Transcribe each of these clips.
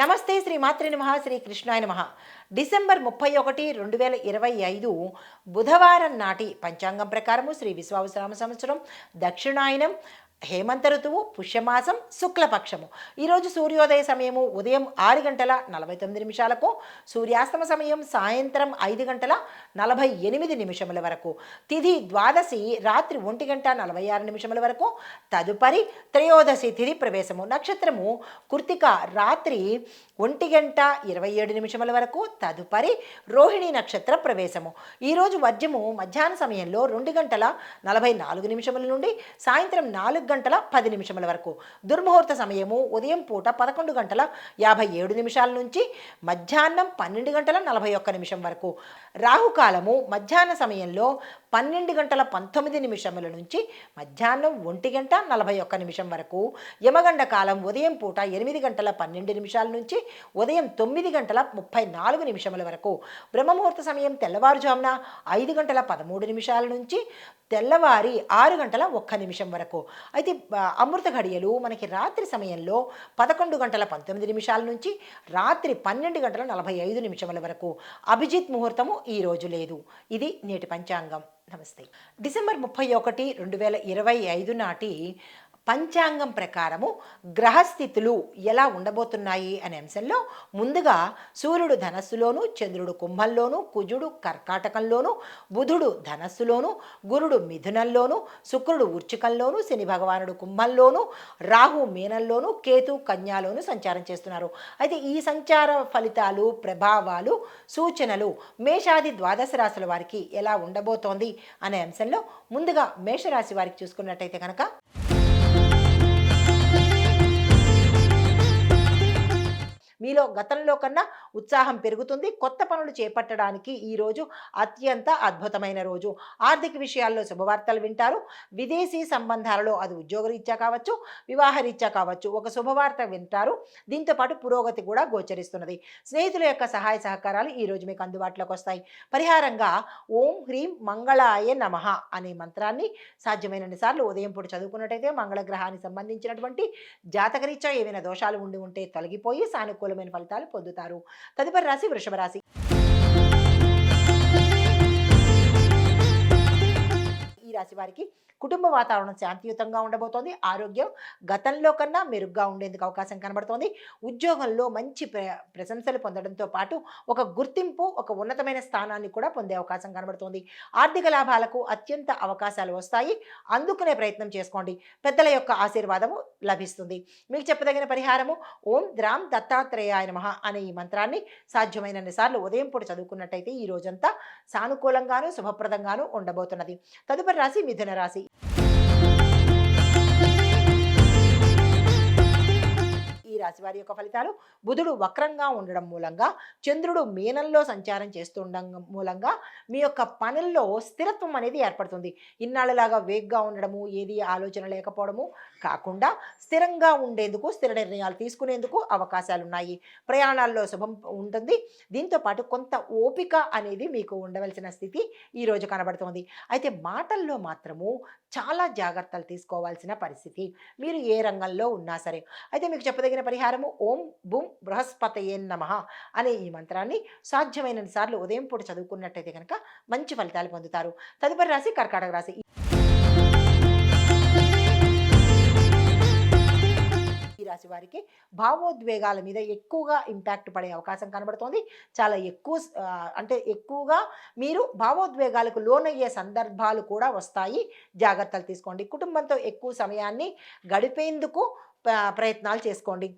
నమస్తే శ్రీ మాతృ నమ శ్రీ కృష్ణాయ నమ. డిసెంబర్ ముప్పై ఒకటి రెండు వేల ఇరవై ఐదు బుధవారం నాటి పంచాంగం ప్రకారము శ్రీ విశ్వావసరామ సంవత్సరం దక్షిణాయనం హేమంత ఋతువు పుష్యమాసం శుక్లపక్షము. ఈరోజు సూర్యోదయ సమయము ఉదయం ఆరు గంటల నలభై తొమ్మిది నిమిషాలకు సూర్యాస్తమ సమయం సాయంత్రం ఐదు గంటల నలభై ఎనిమిది నిమిషముల వరకు తిథి ద్వాదశి రాత్రి ఒంటి గంట నలభై ఆరు నిమిషముల వరకు తదుపరి త్రయోదశి తిథి ప్రవేశము. నక్షత్రము కృతిక రాత్రి ఒంటి గంట ఇరవై ఏడు నిమిషముల వరకు తదుపరి రోహిణి నక్షత్ర ప్రవేశము. ఈరోజు వద్యము మధ్యాహ్న సమయంలో రెండు గంటల నలభై నాలుగు నిమిషముల నుండి సాయంత్రం నాలుగు గంటల పది నిమిషముల వరకు. దుర్ముహూర్త సమయము ఉదయం పూట పదకొండు గంటల యాభై ఏడు నిమిషాల నుంచి మధ్యాహ్నం పన్నెండు గంటల నలభై ఒక్క నిమిషం వరకు. రాహుకాలము మధ్యాహ్న సమయంలో పన్నెండు గంటల పంతొమ్మిది నిమిషముల నుంచి మధ్యాహ్నం ఒంటి గంట నలభై ఒక్క నిమిషం వరకు. యమగండ కాలం ఉదయం పూట ఎనిమిది గంటల పన్నెండు నిమిషాల నుంచి ఉదయం తొమ్మిది గంటల ముప్పై నాలుగు నిమిషముల వరకు. బ్రహ్మముహూర్త సమయం తెల్లవారుజామున ఐదు గంటల పదమూడు నిమిషాల నుంచి తెల్లవారి ఆరు గంటల ఒక్క నిమిషం వరకు. అయితే అమృత ఘడియలు మనకి రాత్రి సమయంలో పదకొండు గంటల పంతొమ్మిది నిమిషాల నుంచి రాత్రి పన్నెండు గంటల నలభై ఐదు నిమిషముల వరకు అభిజిత్ ముహూర్తము ఈ రోజు లేదు. ఇది నేటి పంచాంగం. నమస్తే. డిసెంబర్ ముప్పై ఒకటి రెండు వేల ఇరవై ఐదు నాటి పంచాంగం ప్రకారము గ్రహస్థితులు ఎలా ఉండబోతున్నాయి అనే అంశంలో ముందుగా సూర్యుడు ధనస్సులోను చంద్రుడు కుంభంలోను కుజుడు కర్కాటకంలోను బుధుడు ధనస్సులోను గురుడు మిథునంలోను శుక్రుడు ఉర్చికంలోను శని భగవానుడు కుంభంలోను రాహు మీనంలోను కేతు కన్యాలోను సంచారం చేస్తున్నారు. అయితే ఈ సంచార ఫలితాలు ప్రభావాలు సూచనలు మేషాది ద్వాదశ రాశుల వారికి ఎలా ఉండబోతోంది అనే అంశంలో ముందుగా మేషరాశి వారికి చూసుకున్నట్టయితే కనుక మీలో గతంలో కన్నా ఉత్సాహం పెరుగుతుంది. కొత్త పనులు చేపట్టడానికి ఈ రోజు అత్యంత అద్భుతమైన రోజు. ఆర్థిక విషయాల్లో శుభవార్తలు వింటారు. విదేశీ సంబంధాలలో అది ఉద్యోగరీత్యా కావచ్చు వివాహరీత్యా కావచ్చు ఒక శుభవార్త వింటారు. దీంతో పాటు పురోగతి కూడా గోచరిస్తున్నది. స్నేహితుల యొక్క సహాయ సహకారాలు ఈ రోజు మీకు అందుబాటులోకి వస్తాయి. పరిహారంగా ఓం హ్రీం మంగళాయ నమః అనే మంత్రాన్ని సాధ్యమైనన్ని సార్లు ఉదయం పూట చదువుకున్నట్టయితే మంగళగ్రహానికి సంబంధించినటువంటి జాతకరీత్యా ఏవైనా దోషాలు ఉండి ఉంటే తొలగిపోయి అనుకూలమైన ఫలితాలు పొందుతారు. తదుపరి రాశి వృషభ రాశి. ఈ రాశి వారికి కుటుంబ వాతావరణం శాంతియుతంగా ఉండబోతోంది. ఆరోగ్యం గతంలో కన్నా మెరుగ్గా ఉండేందుకు అవకాశం కనబడుతోంది. ఉద్యోగంలో మంచి ప్ర ప్రశంసలు పొందడంతో పాటు ఒక గుర్తింపు ఒక ఉన్నతమైన స్థానాన్ని కూడా పొందే అవకాశం కనబడుతోంది. ఆర్థిక లాభాలకు అత్యంత అవకాశాలు వస్తాయి. అందుకునే ప్రయత్నం చేసుకోండి. పెద్దల యొక్క ఆశీర్వాదము లభిస్తుంది. మీకు చెప్పదగిన పరిహారము ఓం ద్రామ్ దత్తాత్రేయాయ నమః అనే ఈ మంత్రాన్ని సాధ్యమైనన్ని సార్లు ఉదయం పూట చదువుకున్నట్టయితే ఈ రోజంతా సానుకూలంగాను శుభప్రదంగాను ఉండబోతున్నది. తదుపరి రాశి మిథున రాశి. రాశి వారి యొక్క ఫలితాలు బుధుడు వక్రంగా ఉండడం మూలంగా చంద్రుడు మీనంలో సంచారం చేస్తుండడం మూలంగా మీ యొక్క పనుల్లో స్థిరత్వం అనేది ఏర్పడుతుంది. ఇన్నాళ్ళలాగా వేగ్గా ఉండడము ఏది ఆలోచన లేకపోవడము కాకుండా స్థిరంగా ఉండేందుకు స్థిర నిర్ణయాలు తీసుకునేందుకు అవకాశాలు ఉన్నాయి ప్రయాణాల్లో శుభం ఉంటుంది. దీంతో పాటు కొంత ఓపిక అనేది మీకు ఉండవలసిన స్థితి ఈ రోజు కనబడుతోంది. అయితే మాటల్లో మాత్రము చాలా జాగ్రత్తలు తీసుకోవాల్సిన పరిస్థితి. మీరు ఏ రంగంలో ఉన్నా సరే. అయితే మీకు చెప్పదగిన పరిహారము ఓం బుం బృహస్పతయే నమ అనే ఈ మంత్రాన్ని సాధ్యమైన సార్లు ఉదయం పూట చదువుకున్నట్టయితే కనుక మంచి ఫలితాలు పొందుతారు. తదుపరి రాశి కర్కాటక రాశి. రాశి వారికి భావోద్వేగాల మీద ఎక్కువగా ఇంపాక్ట్ పడే అవకాశం కనబడుతోంది. చాలా ఎక్కువ అంటే ఎక్కువగా మీరు భావోద్వేగాలకు లోనయ్యే సందర్భాలు కూడా వస్తాయి. జాగ్రత్తలు తీసుకోండి. కుటుంబంతో ఎక్కువ సమయాన్ని గడిపేందుకు ప్రయత్నాలు చేసుకోండి.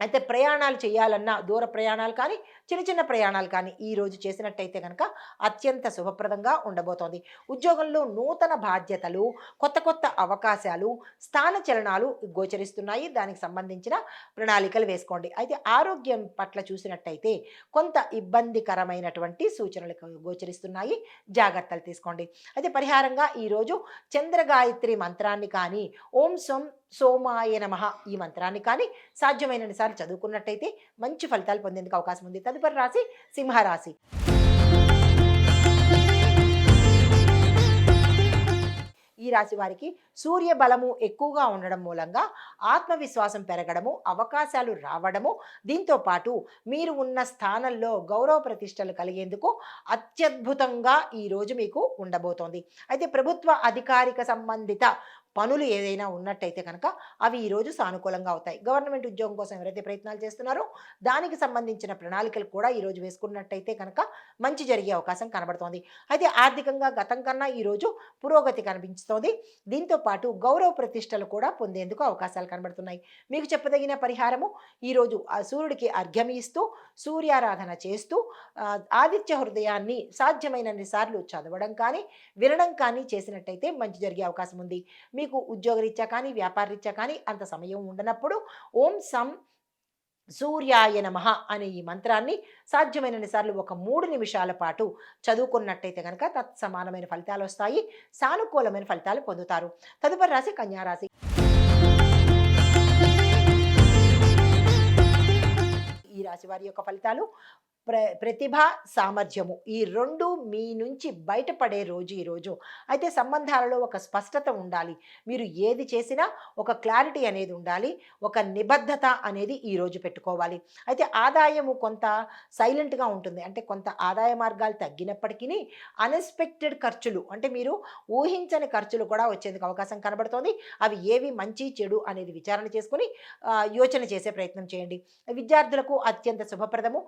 అయితే ప్రయాణాలు చేయాలన్నా దూర ప్రయాణాలు కానీ చిన్న చిన్న ప్రయాణాలు కానీ ఈ రోజు చేసినట్టయితే కనుక అత్యంత శుభప్రదంగా ఉండబోతోంది. ఉద్యోగంలో నూతన బాధ్యతలు కొత్త కొత్త అవకాశాలు స్థాన చలనాలు గోచరిస్తున్నాయి. దానికి సంబంధించిన ప్రణాళికలు వేసుకోండి. అయితే ఆరోగ్యం పట్ల చూసినట్టయితే కొంత ఇబ్బందికరమైనటువంటి సూచనలు గోచరిస్తున్నాయి. జాగ్రత్తలు తీసుకోండి. అయితే పరిహారంగా ఈరోజు చంద్రగాయత్రి మంత్రాన్ని కానీ ఓం సోం సోమాయ నమః ఈ మంత్రాన్ని కానీ సాధ్యమైనన్ని సార్లు చదువుకున్నట్టయితే మంచి ఫలితాలు పొందేందుకు అవకాశం ఉంది. తదుపరి రాశి సింహరాశి. ఈ ఈ రాశి వారికి సూర్య బలము ఎక్కువగా ఉండడం మూలంగా ఆత్మవిశ్వాసం పెరగడము అవకాశాలు రావడము దీంతో పాటు మీరు ఉన్న స్థానంలో గౌరవ ప్రతిష్టలు కలిగేందుకు అత్యద్భుతంగా ఈ రోజు మీకు ఉండబోతోంది. అయితే ప్రభుత్వ అధికారిక సంబంధిత పనులు ఏదైనా ఉన్నట్టయితే కనుక అవి ఈరోజు సానుకూలంగా అవుతాయి. గవర్నమెంట్ ఉద్యోగం కోసం ఎవరైతే ప్రయత్నాలు చేస్తున్నారో దానికి సంబంధించిన ప్రణాళికలు కూడా ఈరోజు వేసుకున్నట్టయితే కనుక మంచి జరిగే అవకాశం కనబడుతోంది. అయితే ఆర్థికంగా గతం కన్నా ఈరోజు పురోగతి కనిపిస్తోంది. దీంతో పాటు గౌరవ ప్రతిష్టలు కూడా పొందేందుకు అవకాశాలు కనబడుతున్నాయి. మీకు చెప్పదగిన పరిహారము ఈరోజు సూర్యుడికి అర్ఘ్యం ఇస్తూ సూర్యారాధన చేస్తూ ఆదిత్య హృదయాన్ని సాధ్యమైనన్ని సార్లు చదవడం కానీ వినడం కానీ చేసినట్టయితే మంచి జరిగే అవకాశం ఉంది. మీకు ఉద్యోగరీత్యా కానీ వ్యాపారరీత్యా కానీ అంత సమయం ఉండనప్పుడు ఓం సం సూర్యాయ నమః అనే ఈ మంత్రాన్ని సాధ్యమైనన్ని సార్లు ఒక మూడు నిమిషాల పాటు చదువుకున్నట్టయితే కనుక తత్సమానమైన ఫలితాలు వస్తాయి. సానుకూలమైన ఫలితాలు పొందుతారు. తదుపరి రాశి కన్యా రాశి. ఈ రాశి వారి యొక్క ఫలితాలు ప్ర ప్రతిభ సామర్థ్యము. ఈ రెండు మీ నుంచి బయటపడే రోజు ఈరోజు అయితే సంబంధాలలో ఒక స్పష్టత ఉండాలి. మీరు ఏది చేసినా ఒక క్లారిటీ అనేది ఉండాలి. ఒక నిబద్ధత అనేది ఈరోజు పెట్టుకోవాలి. అయితే ఆదాయము కొంత సైలెంట్గా ఉంటుంది. అంటే కొంత ఆదాయ మార్గాలు తగ్గినప్పటికీ అన్ఎక్స్పెక్టెడ్ ఖర్చులు అంటే మీరు ఊహించని ఖర్చులు కూడా వచ్చేందుకు అవకాశం కనబడుతోంది. అవి ఏవి మంచి చెడు అనేది విచారణ చేసుకుని యోచన చేసే ప్రయత్నం చేయండి. విద్యార్థులకు అత్యంత శుభప్రదము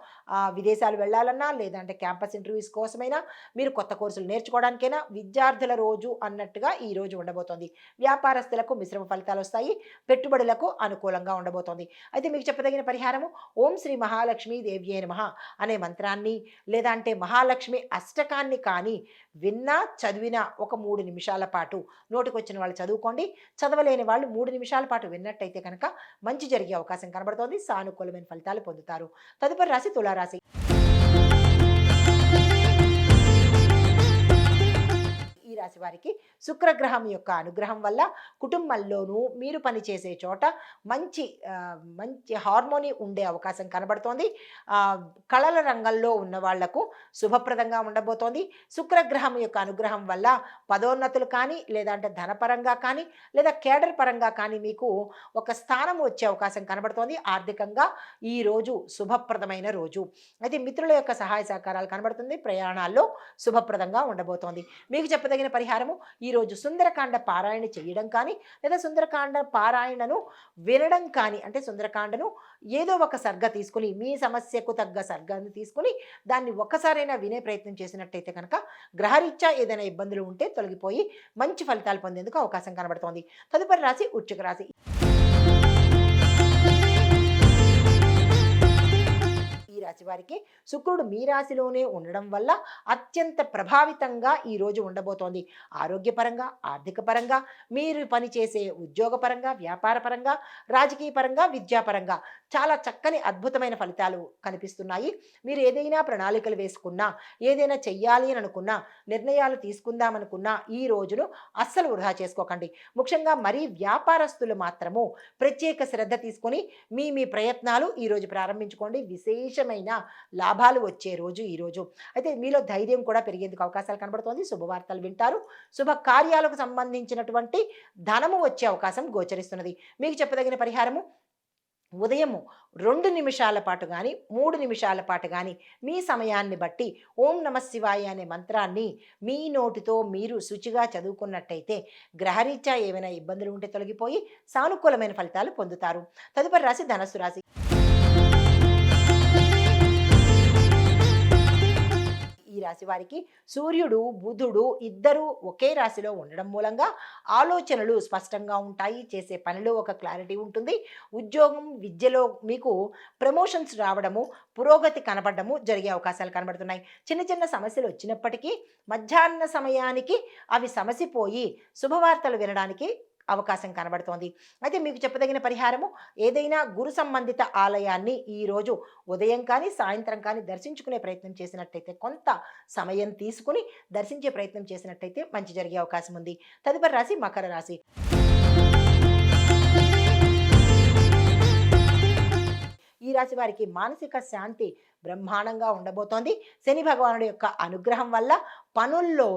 విదేశాలు వెళ్ళాలన్నా లేదంటే క్యాంపస్ ఇంటర్వ్యూస్ కోసమైనా మీరు కొత్త కోర్సులు నేర్చుకోవడానికైనా విద్యార్థుల రోజు అన్నట్టుగా ఈ రోజు ఉండబోతోంది. వ్యాపారస్తులకు మిశ్రమ ఫలితాలు వస్తాయి పెట్టుబడులకు అనుకూలంగా ఉండబోతోంది. అయితే మీకు చెప్పదగిన పరిహారము ఓం శ్రీ మహాలక్ష్మి దేవ్యే మహా అనే మంత్రాన్ని లేదంటే మహాలక్ష్మి అష్టకాన్ని కానీ విన్నా చదివినా ఒక మూడు నిమిషాల పాటు నోటికొచ్చిన వాళ్ళు చదువుకోండి. చదవలేని వాళ్ళు మూడు నిమిషాల పాటు విన్నట్టయితే కనుక మంచి జరిగే అవకాశం కనబడుతోంది. సానుకూలమైన ఫలితాలు పొందుతారు. తదుపరి రాశి తులారాశి. ఈ రాశి వారికి శుక్రగ్రహం యొక్క అనుగ్రహం వల్ల కుటుంబంలోనూ మీరు పనిచేసే చోట మంచి మంచి హార్మోని ఉండే అవకాశం కనబడుతోంది. కళల రంగంలో ఉన్న వాళ్ళకు శుభప్రదంగా ఉండబోతోంది. శుక్రగ్రహం యొక్క అనుగ్రహం వల్ల పదోన్నతులు కానీ లేదంటే ధనపరంగా కానీ లేదా కేడర్ పరంగా కానీ మీకు ఒక స్థానం వచ్చే అవకాశం కనబడుతోంది. ఆర్థికంగా ఈ రోజు శుభప్రదమైన రోజు. అయితే మిత్రుల యొక్క సహాయ సహకారాలు కనబడుతుంది. ప్రయాణాల్లో శుభప్రదంగా ఉండబోతోంది. మీకు చెప్పదగిన పరిహారము ఈరోజు సుందరకాండ పారాయణ చేయడం కానీ లేదా సుందరకాండ పారాయణను వినడం కానీ అంటే సుందరకాండను ఏదో ఒక సర్గ తీసుకుని మీ సమస్యకు తగ్గ సర్గాన్ని తీసుకుని దాన్ని ఒక్కసారైనా వినే ప్రయత్నం చేసినట్టయితే కనుక గ్రహరీత్యా ఏదైనా ఇబ్బందులు ఉంటే తొలగిపోయి మంచి ఫలితాలు పొందేందుకు అవకాశం కనబడుతోంది. తదుపరి రాశి ఉచ్చుక రాశి. రాశి వారికి శుక్రుడు మీ రాశిలోనే ఉండడం వల్ల అత్యంత ప్రభావితంగా ఈ రోజు ఉండబోతోంది. ఆరోగ్యపరంగా ఆర్థిక పరంగా మీరు పనిచేసే ఉద్యోగపరంగా వ్యాపార పరంగా రాజకీయ పరంగా విద్యాపరంగా చాలా చక్కని అద్భుతమైన ఫలితాలు కనిపిస్తున్నాయి. మీరు ఏదైనా ప్రణాళికలు వేసుకున్నా ఏదైనా చెయ్యాలి అని అనుకున్నా నిర్ణయాలు తీసుకుందామనుకున్నా ఈ రోజును అస్సలు వృధా చేసుకోకండి. ముఖ్యంగా మరీ వ్యాపారస్తులు మాత్రము ప్రత్యేక శ్రద్ధ తీసుకొని మీ మీ ప్రయత్నాలు ఈరోజు ప్రారంభించుకోండి. విశేషమైన లాభాలు వచ్చే రోజు ఈరోజు అయితే మీలో ధైర్యం కూడా పెరిగేందుకు అవకాశాలు కనబడుతోంది. శుభవార్తలు వింటారు. శుభ కార్యాలకు సంబంధించినటువంటి ధనము వచ్చే అవకాశం గోచరిస్తున్నది. మీకు చెప్పదగిన పరిహారము? ఉదయము రెండు నిమిషాల పాటు కానీ మూడు నిమిషాల పాటు కానీ మీ సమయాన్ని బట్టి ఓం నమ శివాయ అనే మంత్రాన్ని మీ నోటితో మీరు శుచిగా చదువుకున్నట్టయితే గ్రహరీత్యా ఏమైనా ఇబ్బందులు ఉంటే తొలగిపోయి సానుకూలమైన ఫలితాలు పొందుతారు. తదుపరి రాశి ధనస్సు రాశి. ఈ రాశి వారికి సూర్యుడు బుధుడు ఇద్దరూ ఒకే రాశిలో ఉండడం మూలంగా ఆలోచనలు స్పష్టంగా ఉంటాయి. చేసే పనిలో ఒక క్లారిటీ ఉంటుంది. ఉద్యోగం విద్యలో మీకు ప్రమోషన్స్ రావడము పురోగతి కనబడము జరిగే అవకాశాలు కనబడుతున్నాయి. చిన్న చిన్న సమస్యలు వచ్చినప్పటికీ మధ్యాహ్న సమయానికి అవి సమసిపోయి శుభవార్తలు వినడానికి అవకాశం కనబడుతోంది. అయితే మీకు చెప్పదగిన పరిహారము ఏదైనా గురు సంబంధిత ఆలయాన్ని ఈరోజు ఉదయం కానీ సాయంత్రం కానీ దర్శించుకునే ప్రయత్నం చేసినట్టయితే కొంత సమయం తీసుకుని దర్శించే ప్రయత్నం చేసినట్టయితే మంచి జరిగే అవకాశం ఉంది. తదుపరి రాశి మకర రాశి. ఈ రాశి వారికి మానసిక శాంతి బ్రహ్మాండంగా ఉండబోతోంది. శని భగవానుడి యొక్క అనుగ్రహం వల్ల పనుల్లో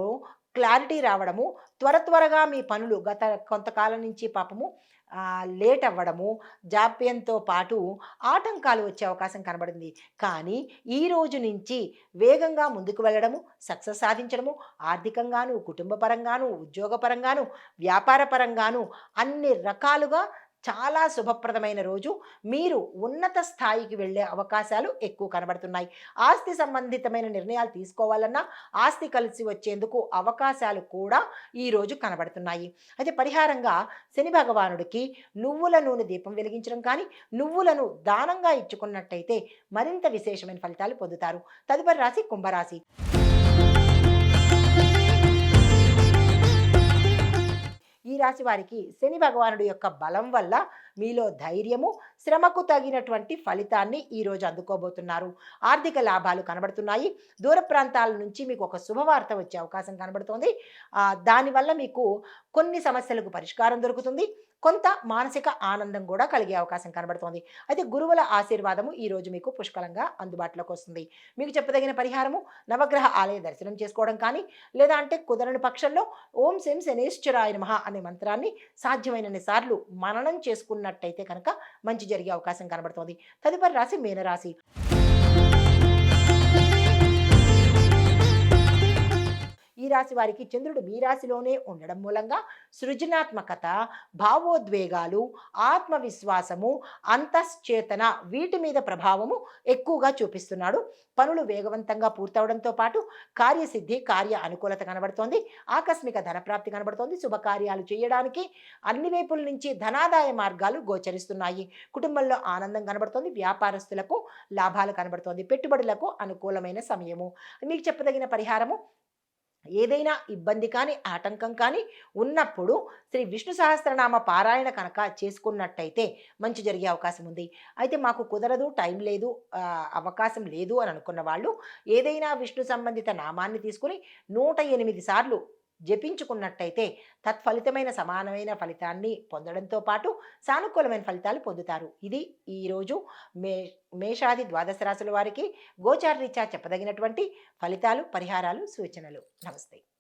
క్లారిటీ రావడము త్వర త్వరగా మీ పనులు గత కొంతకాలం నుంచి పాపము లేట్ అవ్వడము జాప్యంతో పాటు ఆటంకాలు వచ్చే అవకాశం కనబడింది. కానీ ఈ రోజు నుంచి వేగంగా ముందుకు వెళ్ళడము సక్సెస్ సాధించడము ఆర్థికంగాను కుటుంబపరంగాను ఉద్యోగపరంగాను వ్యాపారపరంగాను వ్యాపార పరంగాను అన్ని రకాలుగా చాలా శుభప్రదమైన రోజు. మీరు ఉన్నత స్థాయికి వెళ్ళే అవకాశాలు ఎక్కువ కనబడుతున్నాయి. ఆస్తి సంబంధితమైన నిర్ణయాలు తీసుకోవాలన్నా ఆస్తి కలిసి వచ్చేందుకు అవకాశాలు కూడా ఈరోజు కనబడుతున్నాయి. అయితే పరిహారంగా శని భగవానుడికి నువ్వుల నూనె దీపం వెలిగించడం కానీ నువ్వులను దానంగా ఇచ్చుకున్నట్టయితే మరింత విశేషమైన ఫలితాలు పొందుతారు. తదుపరి రాశి కుంభరాశి. ఈ రాశి వారికి శని భగవానుడి యొక్క బలం వల్ల మీలో ధైర్యము శ్రమకు తగినటువంటి ఫలితాన్ని ఈరోజు అందుకోబోతున్నారు. ఆర్థిక లాభాలు కనబడుతున్నాయి. దూర ప్రాంతాల నుంచి మీకు ఒక శుభవార్త వచ్చే అవకాశం కనబడుతోంది. దానివల్ల మీకు కొన్ని సమస్యలకు పరిష్కారం దొరుకుతుంది. కొంత మానసిక ఆనందం కూడా కలిగే అవకాశం కనబడుతోంది. అయితే గురువుల ఆశీర్వాదము ఈ రోజు మీకు పుష్కలంగా అందుబాటులోకి వస్తుంది. మీకు చెప్పదగిన పరిహారము నవగ్రహ ఆలయ దర్శనం చేసుకోవడం కానీ లేదా అంటే కుదరని పక్షంలో ఓం శం శనేశ్వరాయ నమః అనే మంత్రాన్ని సాధ్యమైనన్ని సార్లు మననం చేసుకున్నట్టయితే కనుక మంచి జరిగే అవకాశం కనబడుతోంది. తదుపరి రాశి మీనరాశి. ఈ రాశి వారికి చంద్రుడు మీ రాశిలోనే ఉండడం మూలంగా సృజనాత్మకత భావోద్వేగాలు ఆత్మవిశ్వాసము అంతశ్చేతన వీటి మీద ప్రభావము ఎక్కువగా చూపిస్తున్నాడు. పనులు వేగవంతంగా పూర్తవడంతో పాటు కార్యసిద్ధి కార్య అనుకూలత కనబడుతోంది. ఆకస్మిక ధనప్రాప్తి కనబడుతోంది. శుభకార్యాలు చేయడానికి అన్ని వైపుల నుంచి ధనాదాయ మార్గాలు గోచరిస్తున్నాయి. కుటుంబంలో ఆనందం కనబడుతోంది. వ్యాపారస్తులకు లాభాలు కనబడుతోంది. పెట్టుబడులకు అనుకూలమైన సమయము. మీకు చెప్పదగిన పరిహారము ఏదైనా ఇబ్బంది కానీ ఆటంకం కానీ ఉన్నప్పుడు శ్రీ విష్ణు సహస్రనామ పారాయణ కనుక చేసుకున్నట్టయితే మంచి జరిగే అవకాశం ఉంది. అయితే మాకు కుదరదు టైం లేదు అవకాశం లేదు అని అనుకున్న వాళ్ళు ఏదైనా విష్ణు సంబంధిత నామాన్ని తీసుకుని నూట ఎనిమిది సార్లు జపించుకున్నట్టయితే తత్ఫలితమైన సమానమైన ఫలితాన్ని పొందడంతో పాటు సానుకూలమైన ఫలితాలు పొందుతారు. ఇది ఈరోజు మే మేషాది ద్వాదశ రాశుల వారికి గోచార రీత్యా చెప్పదగినటువంటి ఫలితాలు పరిహారాలు సూచనలు. నమస్తే.